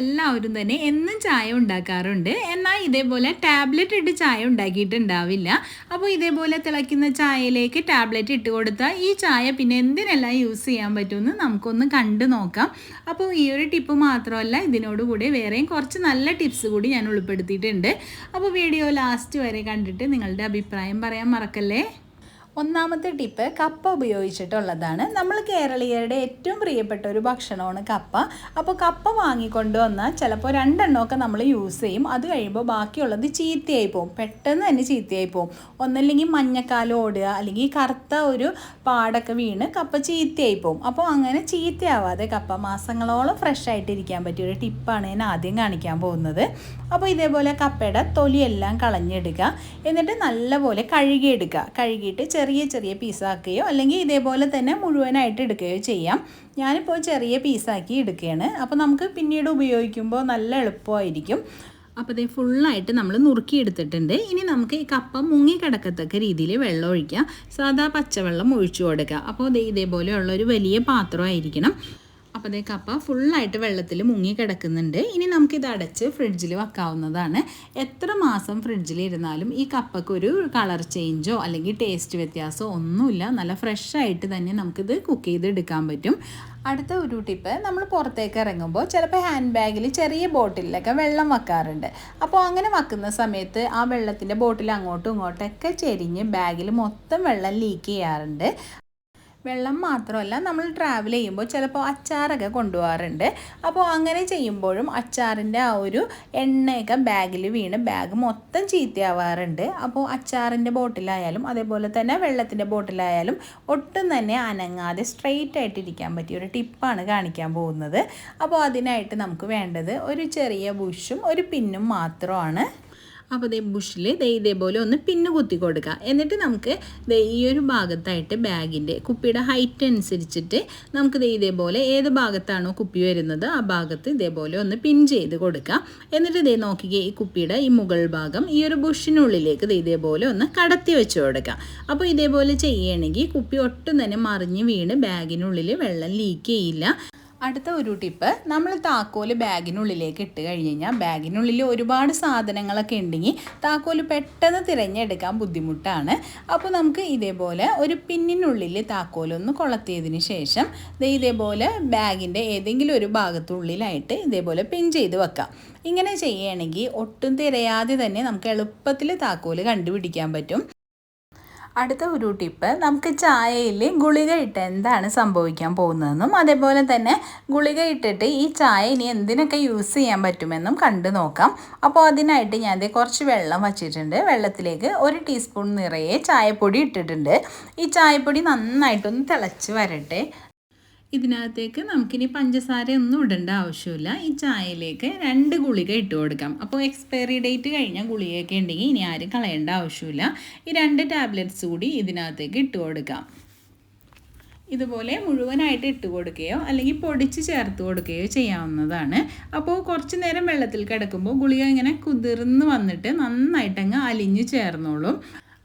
എല്ലാവരും തന്നെ എന്നും ചായ ഉണ്ടാക്കാറുണ്ട്. എന്നാൽ ഇതേപോലെ ടാബ്ലറ്റ് ഇട്ട് ചായ ഉണ്ടാക്കിയിട്ടുണ്ടാവില്ല. അപ്പോൾ ഇതേപോലെ തിളയ്ക്കുന്ന ചായയിലേക്ക് ടാബ്ലറ്റ് ഇട്ട് കൊടുത്താൽ ഈ ചായ പിന്നെ എന്തിനെല്ലാം യൂസ് ചെയ്യാൻ പറ്റുമെന്ന് നമുക്കൊന്ന് കണ്ടു നോക്കാം. അപ്പോൾ ഈ ഒരു ടിപ്പ് മാത്രമല്ല ഇതിനോടുകൂടി വേറെയും കുറച്ച് നല്ല ടിപ്സ് കൂടി ഞാൻ ഉൾപ്പെടുത്തിയിട്ടുണ്ട്. അപ്പോൾ വീഡിയോ ലാസ്റ്റ് വരെ കണ്ടിട്ട് നിങ്ങളുടെ അഭിപ്രായം പറയാൻ മറക്കല്ലേ? ഒന്നാമത്തെ ടിപ്പ് കപ്പ ഉപയോഗിച്ചിട്ടുള്ളതാണ്. നമ്മൾ കേരളീയരുടെ ഏറ്റവും പ്രിയപ്പെട്ട ഒരു ഭക്ഷണമാണ് കപ്പ. അപ്പോൾ കപ്പ വാങ്ങിക്കൊണ്ട് വന്നാൽ ചിലപ്പോൾ രണ്ടെണ്ണമൊക്കെ നമ്മൾ യൂസ് ചെയ്യും. അത് കഴിയുമ്പോൾ ബാക്കിയുള്ളത് ചീത്തയായി പോകും പെട്ടെന്ന് തന്നെ ചീത്തയായി പോകും ഒന്നല്ലെങ്കിൽ മഞ്ഞക്കാലം ഓടുക അല്ലെങ്കിൽ കറുത്ത ഒരു പാടൊക്കെ വീണ് കപ്പ ചീത്തയായി പോകും അപ്പോൾ അങ്ങനെ ചീത്തയാവാതെ കപ്പ മാസങ്ങളോളം ഫ്രഷ് ആയിട്ടിരിക്കാൻ പറ്റിയ ഒരു ടിപ്പാണ് ഞാൻ ആദ്യം കാണിക്കാൻ പോകുന്നത്. അപ്പോൾ ഇതേപോലെ കപ്പയുടെ തൊലിയെല്ലാം കളഞ്ഞെടുക്കുക. എന്നിട്ട് നല്ലപോലെ കഴുകിയെടുക്കുക. കഴുകിയിട്ട് ചെറിയ ചെറിയ പീസാക്കുകയോ അല്ലെങ്കിൽ ഇതേപോലെ തന്നെ മുഴുവനായിട്ട് എടുക്കുകയോ ചെയ്യാം. ഞാനിപ്പോൾ ചെറിയ പീസാക്കി എടുക്കുകയാണ്. അപ്പോൾ നമുക്ക് പിന്നീട് ഉപയോഗിക്കുമ്പോൾ നല്ല എളുപ്പമായിരിക്കും. അപ്പോൾ ഇത് ഫുള്ളായിട്ട് നമ്മൾ നുറുക്കി എടുത്തിട്ടുണ്ട്. ഇനി നമുക്ക് ഈ കപ്പ മുങ്ങി കിടക്കത്തക്ക രീതിയിൽ വെള്ളം ഒഴിക്കുക സാധാ പച്ചവെള്ളം ഒഴിച്ചു കൊടുക്കുക. അപ്പോൾ ഇതേപോലെയുള്ള ഒരു വലിയ പാത്രമായിരിക്കണം. അപ്പോൾ അതേ കപ്പ ഫുള്ളായിട്ട് വെള്ളത്തിൽ മുങ്ങി കിടക്കുന്നുണ്ട്. ഇനി നമുക്കിത് അടച്ച് ഫ്രിഡ്ജിൽ വെക്കാവുന്നതാണ്. എത്ര മാസം ഫ്രിഡ്ജിൽ ഇരുന്നാലും ഈ കപ്പയ്ക്ക് ഒരു കളർ ചേഞ്ചോ അല്ലെങ്കിൽ ടേസ്റ്റ് വ്യത്യാസമോ ഒന്നുമില്ല. നല്ല ഫ്രഷ് ആയിട്ട് തന്നെ നമുക്കിത് കുക്ക് ചെയ്ത് എടുക്കാൻ പറ്റും. അടുത്ത ഒരു ടിപ്പ് നമ്മൾ പുറത്തേക്ക് ഇറങ്ങുമ്പോൾ ചിലപ്പോൾ ഹാൻഡ് ബാഗിൽ ചെറിയ ബോട്ടിലൊക്കെ വെള്ളം വെക്കാറുണ്ട്. അപ്പോൾ അങ്ങനെ വെക്കുന്ന സമയത്ത് ആ വെള്ളത്തിന്റെ ബോട്ടിൽ അങ്ങോട്ടും ഇങ്ങോട്ടൊക്കെ ചെരിഞ്ഞ് ബാഗിൽ മൊത്തം വെള്ളം ലീക്ക് ചെയ്യാറുണ്ട്. വെള്ളം മാത്രമല്ല നമ്മൾ ട്രാവൽ ചെയ്യുമ്പോൾ ചിലപ്പോൾ അച്ചാറൊക്കെ കൊണ്ടുപോകാറുണ്ട്. അപ്പോൾ അങ്ങനെ ചെയ്യുമ്പോഴും അച്ചാറിന്റെ ആ ഒരു എണ്ണയൊക്കെ ബാഗിൽ വീണ് ബാഗ് മൊത്തം ചീത്തയാവാറുണ്ട്. അപ്പോൾ അച്ചാറിന്റെ ബോട്ടിലായാലും അതേപോലെ തന്നെ വെള്ളത്തിന്റെ ബോട്ടിലായാലും ഒട്ടും തന്നെ അനങ്ങാതെ സ്ട്രെയിറ്റ് ആയിട്ട് ഇരിക്കാൻ പറ്റിയ ഒരു ടിപ്പാണ് കാണിക്കാൻ പോകുന്നത്. അപ്പോൾ അതിനായിട്ട് നമുക്ക് വേണ്ടത് ഒരു ചെറിയ ബുഷും ഒരു പിന്നും മാത്രമാണ്. അപ്പോൾ ദേ ബുഷിൽ ദേ ഇതേപോലെ ഒന്ന് പിന്ന് കുത്തി കൊടുക്കുക എന്നിട്ട് നമുക്ക് ദേ ഈ ഒരു ഭാഗത്തായിട്ട് ബാഗിന്റെ കുപ്പിയുടെ ഹൈറ്റ് അനുസരിച്ചിട്ട് നമുക്ക് ദേ ഇതേപോലെ ഏത് ഭാഗത്താണോ കുപ്പി വരുന്നത് ആ ഭാഗത്ത് ഇതേപോലെ ഒന്ന് പിൻ ചെയ്ത് കൊടുക്കുക എന്നിട്ട് ദേ നോക്കിക്കേ ഈ കുപ്പിയുടെ ഈ മുകൾ ഭാഗം ഈ ഒരു ബുഷിനുള്ളിലേക്ക് ദേ ഇതേപോലെ ഒന്ന് കടത്തി വെച്ച് കൊടുക്കുക അപ്പോൾ ഇതേപോലെ ചെയ്യണമെങ്കിൽ കുപ്പി ഒട്ടും തന്നെ മറിഞ്ഞ് വീണ് ബാഗിനുള്ളിൽ വെള്ളം ലീക്ക് ചെയ്യില്ല. അടുത്ത ഒരു ടിപ്പ് നമ്മൾ താക്കോൽ ബാഗിനുള്ളിലേക്ക് ഇട്ട് കഴിഞ്ഞ് കഴിഞ്ഞാൽ ബാഗിനുള്ളിൽ ഒരുപാട് സാധനങ്ങളൊക്കെ ഉണ്ടെങ്കിൽ താക്കോൽ പെട്ടെന്ന് തിരഞ്ഞെടുക്കാൻ ബുദ്ധിമുട്ടാണ്. അപ്പോൾ നമുക്ക് ഇതേപോലെ ഒരു പിന്നിനുള്ളിൽ താക്കോലൊന്ന് കൊളത്തിയതിന് ശേഷം ഇതേപോലെ ബാഗിന്റെ ഏതെങ്കിലും ഒരു ഭാഗത്തുള്ളിലായിട്ട് ഇതേപോലെ പിൻ ചെയ്ത് വെക്കാം. ഇങ്ങനെ ചെയ്യുകയാണെങ്കിൽ ഒട്ടും തിരയാതെ തന്നെ നമുക്ക് എളുപ്പത്തിൽ താക്കോൽ കണ്ടുപിടിക്കാൻ പറ്റും. അടുത്ത ഒരു ടിപ്പ് നമുക്ക് ചായയിൽ ഗുളിക ഇട്ട് എന്താണ് സംഭവിക്കാൻ പോകുന്നതെന്നും അതേപോലെ തന്നെ ഗുളിക ഇട്ടിട്ട് ഈ ചായ ഇനി എന്തിനൊക്കെ യൂസ് ചെയ്യാൻ പറ്റുമെന്നും കണ്ടു നോക്കാം. അപ്പോൾ അതിനായിട്ട് ഞാൻ ദേ കുറച്ച് വെള്ളം വച്ചിട്ടുണ്ട്. വെള്ളത്തിലേക്ക് ഒരു ടീസ്പൂൺ നിറയെ ചായപ്പൊടി ഇട്ടിട്ടുണ്ട്. ഈ ചായപ്പൊടി നന്നായിട്ടൊന്ന് തിളച്ച് വരട്ടെ. ഇതിനകത്തേക്ക് നമുക്കിനി പഞ്ചസാര ഒന്നും ഇടേണ്ട ആവശ്യമില്ല. ഈ ചായയിലേക്ക് രണ്ട് ഗുളിക ഇട്ട് കൊടുക്കാം. അപ്പോൾ എക്സ്പയറി ഡേറ്റ് കഴിഞ്ഞ ഗുളികയൊക്കെ ഉണ്ടെങ്കിൽ ഇനി ആരും കളയേണ്ട ആവശ്യമില്ല. ഈ രണ്ട് ടാബ്ലറ്റ്സ് കൂടി ഇതിനകത്തേക്ക് ഇട്ട് കൊടുക്കാം. ഇതുപോലെ മുഴുവനായിട്ട് ഇട്ട് കൊടുക്കുകയോ അല്ലെങ്കിൽ പൊടിച്ച് ചേർത്ത് കൊടുക്കുകയോ ചെയ്യാവുന്നതാണ്. അപ്പോൾ കുറച്ച് നേരം വെള്ളത്തിൽ കിടക്കുമ്പോൾ ഗുളിക ഇങ്ങനെ കുതിർന്ന് വന്നിട്ട് നന്നായിട്ടങ്ങ് അലിഞ്ഞു ചേർന്നോളും.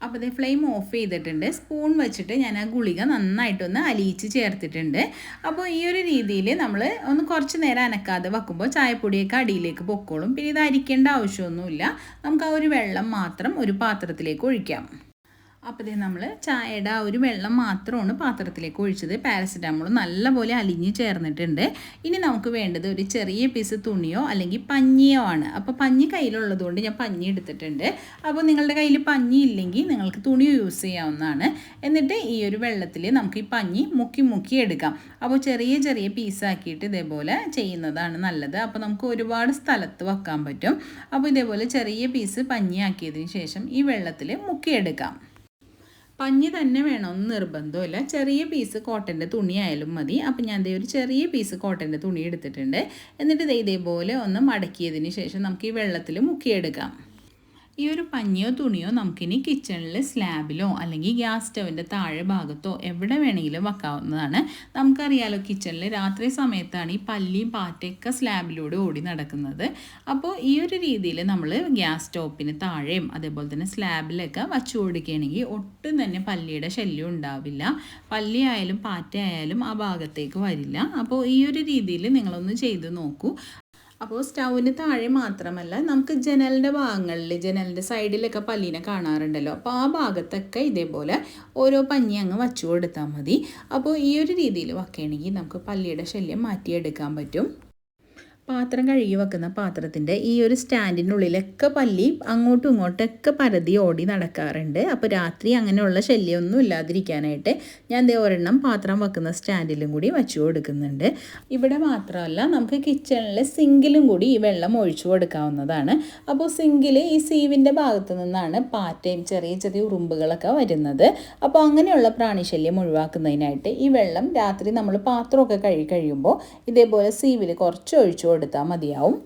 അപ്പോൾ ഇത് ഫ്ലെയിം ഓഫ് ചെയ്തിട്ടുണ്ട്. സ്പൂൺ വെച്ചിട്ട് ഞാൻ ആ ഗുളിക നന്നായിട്ടൊന്ന് അലിയിച്ച് ചേർത്തിട്ടുണ്ട്. അപ്പോൾ ഈ ഒരു രീതിയിൽ നമ്മൾ ഒന്ന് കുറച്ച് നേരം അനക്കാതെ വെക്കുമ്പോൾ ചായപ്പൊടിയൊക്കെ അടിയിലേക്ക് പൊക്കോളും. പിന്നെ ഇത് അരിക്കേണ്ട ആവശ്യമൊന്നുമില്ല. നമുക്ക് ആ ഒരു വെള്ളം മാത്രം ഒരു പാത്രത്തിലേക്ക് ഒഴിക്കാം. അപ്പോൾ ഇതേ നമ്മൾ ചായയുടെ ആ ഒരു വെള്ളം മാത്രമാണ് പാത്രത്തിലേക്ക് ഒഴിച്ചത്. പാരസിറ്റാമോൾ നല്ലപോലെ അലിഞ്ഞ് ചേർന്നിട്ടുണ്ട്. ഇനി നമുക്ക് വേണ്ടത് ഒരു ചെറിയ പീസ് തുണിയോ അല്ലെങ്കിൽ പഞ്ഞിയോ ആണ്. അപ്പോൾ പഞ്ഞി കയ്യിലുള്ളതുകൊണ്ട് ഞാൻ പഞ്ഞി എടുത്തിട്ടുണ്ട്. അപ്പോൾ നിങ്ങളുടെ കയ്യിൽ പഞ്ഞി ഇല്ലെങ്കിൽ നിങ്ങൾക്ക് തുണി യൂസ് ചെയ്യാവുന്നതാണ്. എന്നിട്ട് ഈ ഒരു വെള്ളത്തിൽ നമുക്ക് ഈ പഞ്ഞി മുക്കി മുക്കി എടുക്കാം. അപ്പോൾ ചെറിയ ചെറിയ പീസാക്കിയിട്ട് ഇതേപോലെ ചെയ്യുന്നതാണ് നല്ലത്. അപ്പോൾ നമുക്ക് ഒരുപാട് സ്ഥലത്ത് വെക്കാൻ പറ്റും. അപ്പോൾ ഇതേപോലെ ചെറിയ പീസ് പഞ്ഞിയാക്കിയതിന് ശേഷം ഈ വെള്ളത്തിൽ മുക്കിയെടുക്കാം പഞ്ഞി തന്നെ വേണമെന്ന് നിർബന്ധമില്ല. ചെറിയ പീസ് കോട്ടന്റെ തുണിയായാലും മതി. അപ്പം ഞാൻ ദേ ഒരു ചെറിയ പീസ് കോട്ടന്റെ തുണി എടുത്തിട്ടുണ്ട്. എന്നിട്ട് ഇതേപോലെ ഒന്ന് മടക്കിയതിന് ശേഷം നമുക്ക് ഈ വെള്ളത്തിൽ മുക്കിയെടുക്കാം. ഈ ഒരു പഞ്ഞിയോ തുണിയോ നമുക്കിനി കിച്ചണിൽ സ്ലാബിലോ അല്ലെങ്കിൽ ഗ്യാസ് സ്റ്റവിന്റെ താഴെ ഭാഗത്തോ എവിടെ വേണമെങ്കിലും വെക്കാവുന്നതാണ്. നമുക്കറിയാലോ കിച്ചണിൽ രാത്രി സമയത്താണ് ഈ പല്ലിയും പാറ്റയൊക്കെ സ്ലാബിലൂടെ ഓടി നടക്കുന്നത്. അപ്പോൾ ഈ ഒരു രീതിയിൽ നമ്മൾ ഗ്യാസ് സ്റ്റോപ്പിന് താഴെയും അതേപോലെ തന്നെ സ്ലാബിലൊക്കെ വച്ചു കൊടുക്കുകയാണെങ്കിൽ ഒട്ടും തന്നെ പല്ലിയുടെ ശല്യം ഉണ്ടാവില്ല. പല്ലി ആയാലും ആ ഭാഗത്തേക്ക് വരില്ല. അപ്പോൾ ഈ ഒരു രീതിയിൽ നിങ്ങളൊന്ന് ചെയ്ത് നോക്കൂ. അപ്പോൾ സ്റ്റൗവിന് താഴെ മാത്രമല്ല നമുക്ക് ജനലിന്റെ ഭാഗങ്ങളിൽ ജനലിന്റെ സൈഡിലൊക്കെ പല്ലീനെ കാണാറുണ്ടല്ലോ. അപ്പോൾ ആ ഭാഗത്തൊക്കെ ഇതേപോലെ ഓരോ പഞ്ഞി അങ്ങ് വച്ചു കൊടുത്താൽ മതി. അപ്പോൾ ഈ ഒരു രീതിയിൽ വയ്ക്കുകയാണെങ്കിൽ നമുക്ക് പല്ലിയുടെ ശല്യം മാറ്റിയെടുക്കാൻ പറ്റും. പാത്രം കഴുകി വെക്കുന്ന പാത്രത്തിന്റെ ഈ ഒരു സ്റ്റാൻഡിനുള്ളിലൊക്കെ പല്ലി അങ്ങോട്ടും ഇങ്ങോട്ടൊക്കെ പരതി ഓടി നടക്കാറുണ്ട്. അപ്പോൾ രാത്രി അങ്ങനെയുള്ള ശല്യമൊന്നും ഇല്ലാതിരിക്കാനായിട്ട് ഞാൻ ദേ ഒരെണ്ണം പാത്രം വെക്കുന്ന സ്റ്റാൻഡിലും കൂടി വെച്ചു കൊടുക്കുന്നുണ്ട്. ഇവിടെ മാത്രമല്ല നമുക്ക് കിച്ചണിലെ സിങ്കിലും കൂടി ഈ വെള്ളം ഒഴിച്ചു കൊടുക്കാവുന്നതാണ്. അപ്പോൾ സിങ്കിൽ ഈ സീവിന്റെ ഭാഗത്തു നിന്നാണ് പാറ്റയും ചെറിയ ചെറിയ ഉറുമ്പുകളൊക്കെ വരുന്നത്. അപ്പോൾ അങ്ങനെയുള്ള പ്രാണിശല്യം ഒഴിവാക്കുന്നതിനായിട്ട് ഈ വെള്ളം രാത്രി നമ്മൾ പാത്രമൊക്കെ കഴുകി കഴിയുമ്പോൾ ഇതേപോലെ സീവിൽ കുറച്ച് ഒഴിച്ചു കൊടുത്താൽ മതിയാവും.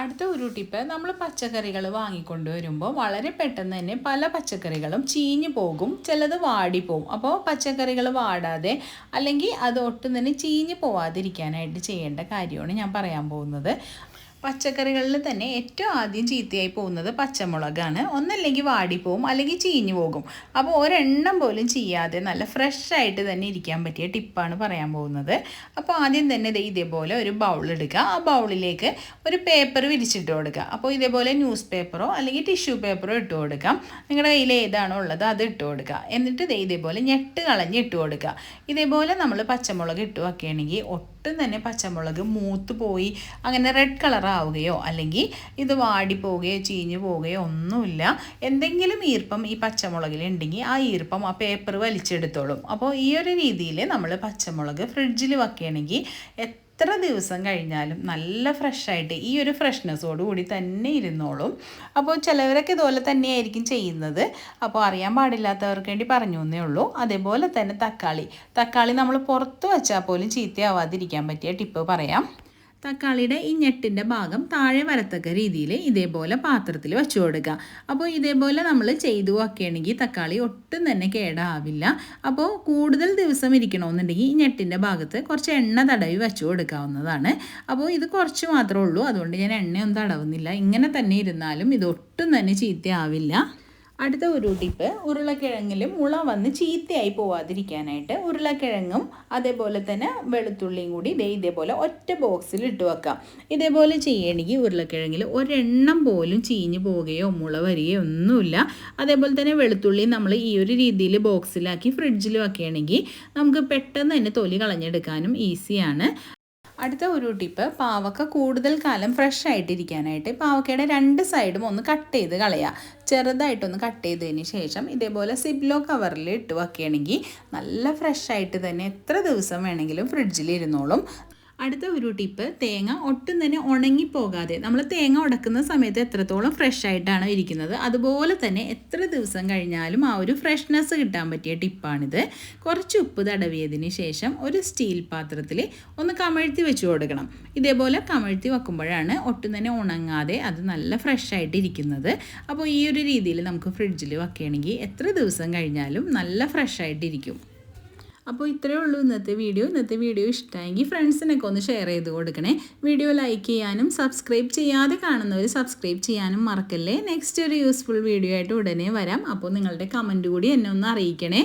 അടുത്ത ഒരു ടിപ്പ് നമ്മൾ പച്ചക്കറികൾ വാങ്ങിക്കൊണ്ട് വരുമ്പോൾ വളരെ പെട്ടെന്ന് തന്നെ പല പച്ചക്കറികളും ചീഞ്ഞു പോകും ചിലത് വാടിപ്പോവും അപ്പോൾ പച്ചക്കറികൾ വാടാതെ അല്ലെങ്കിൽ അത് ഒട്ടും തന്നെ ചീഞ്ഞു പോവാതിരിക്കാനായിട്ട് ചെയ്യേണ്ട കാര്യമാണ് ഞാൻ പറയാൻ പോകുന്നത്. പച്ചക്കറികളിൽ തന്നെ ഏറ്റവും ആദ്യം ചീത്തയായി പോകുന്നത് പച്ചമുളകാണ്. ഒന്നല്ലെങ്കിൽ വാടിപ്പോവും അല്ലെങ്കിൽ ചീഞ്ഞു പോകും. അപ്പോൾ ഒരെണ്ണം പോലും ചെയ്യാതെ നല്ല ഫ്രഷ് ആയിട്ട് തന്നെ ഇരിക്കാൻ പറ്റിയ ടിപ്പാണ് പറയാൻ പോകുന്നത്. അപ്പോൾ ആദ്യം തന്നെ ഇത് ഇതേപോലെ ഒരു ബൗൾ എടുക്കുക ആ ബൗളിലേക്ക് ഒരു പേപ്പർ വിരിച്ചിട്ട് കൊടുക്കുക. അപ്പോൾ ഇതേപോലെ ന്യൂസ് പേപ്പറോ അല്ലെങ്കിൽ ടിഷ്യൂ പേപ്പറോ ഇട്ട് കൊടുക്കാം നിങ്ങളുടെ കയ്യിൽ ഏതാണോ ഉള്ളത് അത് ഇട്ട് കൊടുക്കുക. എന്നിട്ട് ഇത് ഇതേപോലെ ഞെട്ട് കളഞ്ഞ് ഇട്ട് കൊടുക്കുക. ഇതേപോലെ നമ്മൾ പച്ചമുളക് ഇട്ട് വെക്കുകയാണെങ്കിൽ ഒട്ടും തന്നെ പച്ചമുളക് മൂത്ത് പോയി അങ്ങനെ റെഡ് കളർ ആവുകയോ അല്ലെങ്കിൽ ഇത് വാടിപ്പോവുകയോ ചീഞ്ഞു പോവുകയോ ഒന്നുമില്ല. എന്തെങ്കിലും ഈർപ്പം ഈ പച്ചമുളകിൽ ഉണ്ടെങ്കിൽ ആ ഈർപ്പം ആ പേപ്പർ വലിച്ചെടുത്തോളും. അപ്പോൾ ഈ ഒരു രീതിയിൽ നമ്മൾ പച്ചമുളക് ഫ്രിഡ്ജിൽ വെക്കുകയാണെങ്കിൽ എത്ര ദിവസം കഴിഞ്ഞാലും നല്ല ഫ്രഷായിട്ട് ഈ ഒരു ഫ്രഷ്നെസ്സോട് കൂടി തന്നെ ഇരുന്നോളും. അപ്പോൾ ചിലവരൊക്കെ ഇതുപോലെ തന്നെയായിരിക്കും ചെയ്യുന്നത്. അപ്പോൾ അറിയാൻ പാടില്ലാത്തവർക്ക് വേണ്ടി പറഞ്ഞു എന്നേ ഉള്ളൂ. അതേപോലെ തന്നെ തക്കാളി. തക്കാളി നമ്മൾ പുറത്ത് വെച്ചാൽ പോലും ചീത്തയാവാതിരിക്കാൻ പറ്റിയ ടിപ്പ് പറയാം. തക്കാളിയുടെ ഈ ഞെട്ടിന്റെ ഭാഗം താഴെ വരത്തക്ക രീതിയിൽ ഇതേപോലെ പാത്രത്തിൽ വെച്ചു കൊടുക്കുക. അപ്പോൾ ഇതേപോലെ നമ്മൾ ചെയ്തു വെക്കുകയാണെങ്കിൽ തക്കാളി ഒട്ടും തന്നെ കേടാവില്ല. അപ്പോൾ കൂടുതൽ ദിവസം ഇരിക്കണമെന്നുണ്ടെങ്കിൽ ഈ ഞെട്ടിന്റെ ഭാഗത്ത് കുറച്ച് എണ്ണ തടവി വെച്ചു കൊടുക്കാവുന്നതാണ്. അപ്പോൾ ഇത് കുറച്ച് മാത്രമേ ഉള്ളൂ. അതുകൊണ്ട് ഞാൻ എണ്ണയൊന്നും തടവുന്നില്ല. ഇങ്ങനെ തന്നെ ഇരുന്നാലും ഇത് ഒട്ടും തന്നെ ചീത്തയാവില്ല. അടുത്ത ഒരു ടിപ്പ് ഉരുളക്കിഴങ്ങിൽ മുള വന്ന് ചീത്തയായി പോവാതിരിക്കാനായിട്ട് ഉരുളക്കിഴങ്ങും അതേപോലെ തന്നെ വെളുത്തുള്ളിയും കൂടി ഇതേ ഇതേപോലെ ഒറ്റ ബോക്സിൽ ഇട്ട് വെക്കാം. ഇതേപോലെ ചെയ്യണമെങ്കിൽ ഉരുളക്കിഴങ്ങിൽ ഒരെണ്ണം പോലും ചീഞ്ഞു പോവുകയോ മുള വരികയോ ഒന്നുമില്ല. അതേപോലെ തന്നെ വെളുത്തുള്ളി നമ്മൾ ഈ ഒരു രീതിയിൽ ബോക്സിലാക്കി ഫ്രിഡ്ജിൽ വെക്കുകയാണെങ്കിൽ നമുക്ക് പെട്ടെന്ന് തന്നെ തൊലി കളഞ്ഞെടുക്കാനും ഈസിയാണ്. അടുത്ത ഒരു ടിപ്പ് പാവക്ക കൂടുതൽ കാലം ഫ്രഷ് ആയിട്ടിരിക്കാനായിട്ട് പാവക്കയുടെ രണ്ട് സൈഡും ഒന്ന് കട്ട് ചെയ്ത് കളയുക ചെറുതായിട്ടൊന്ന് കട്ട് ചെയ്തതിന് ശേഷം ഇതേപോലെ സിബ്ലോ കവറിൽ ഇട്ട് വെക്കുകയാണെങ്കിൽ നല്ല ഫ്രഷ് ആയിട്ട് തന്നെ എത്ര ദിവസം വേണമെങ്കിലും ഫ്രിഡ്ജിൽ ഇരുന്നോളും. അടുത്ത ഒരു ടിപ്പ് തേങ്ങ ഒട്ടും തന്നെ ഉണങ്ങിപ്പോകാതെ. നമ്മൾ തേങ്ങ ഉടക്കുന്ന സമയത്ത് എത്രത്തോളം ഫ്രഷ് ആയിട്ടാണ് ഇരിക്കുന്നത്? അതുപോലെ തന്നെ എത്ര ദിവസം കഴിഞ്ഞാലും ആ ഒരു ഫ്രഷ്നെസ് കിട്ടാൻ പറ്റിയ ടിപ്പാണിത് കുറച്ച് ഉപ്പ് തടവിയതിന് ശേഷം ഒരു സ്റ്റീൽ പാത്രത്തിൽ ഒന്ന് കമഴ്ത്തി വെച്ച് കൊടുക്കണം. ഇതേപോലെ കമഴ്ത്തി വെക്കുമ്പോഴാണ് ഒട്ടും തന്നെ ഉണങ്ങാതെ അത് നല്ല ഫ്രഷ് ആയിട്ട് അപ്പോൾ ഈ ഒരു രീതിയിൽ നമുക്ക് ഫ്രിഡ്ജിൽ വെക്കുകയാണെങ്കിൽ എത്ര ദിവസം കഴിഞ്ഞാലും നല്ല ഫ്രഷ് ആയിട്ടിരിക്കും അപ്പോൾ ഇത്രയേ ഉള്ളൂ ഇന്നത്തെ വീഡിയോ. ഇന്നത്തെ വീഡിയോ ഇഷ്ടമായെങ്കിൽ ഫ്രണ്ട്സിനൊക്കെ ഒന്ന് ഷെയർ ചെയ്ത് കൊടുക്കണേ. വീഡിയോ ലൈക്ക് ചെയ്യാനും സബ്സ്ക്രൈബ് ചെയ്യാതെ കാണുന്നവർ സബ്സ്ക്രൈബ് ചെയ്യാനും മറക്കല്ലേ. നെക്സ്റ്റ് ഒരു യൂസ്ഫുൾ വീഡിയോ ആയിട്ട് ഉടനെ വരാം. അപ്പോൾ നിങ്ങളുടെ കമന്റ് കൂടി എന്നെ ഒന്ന് അറിയിക്കണേ.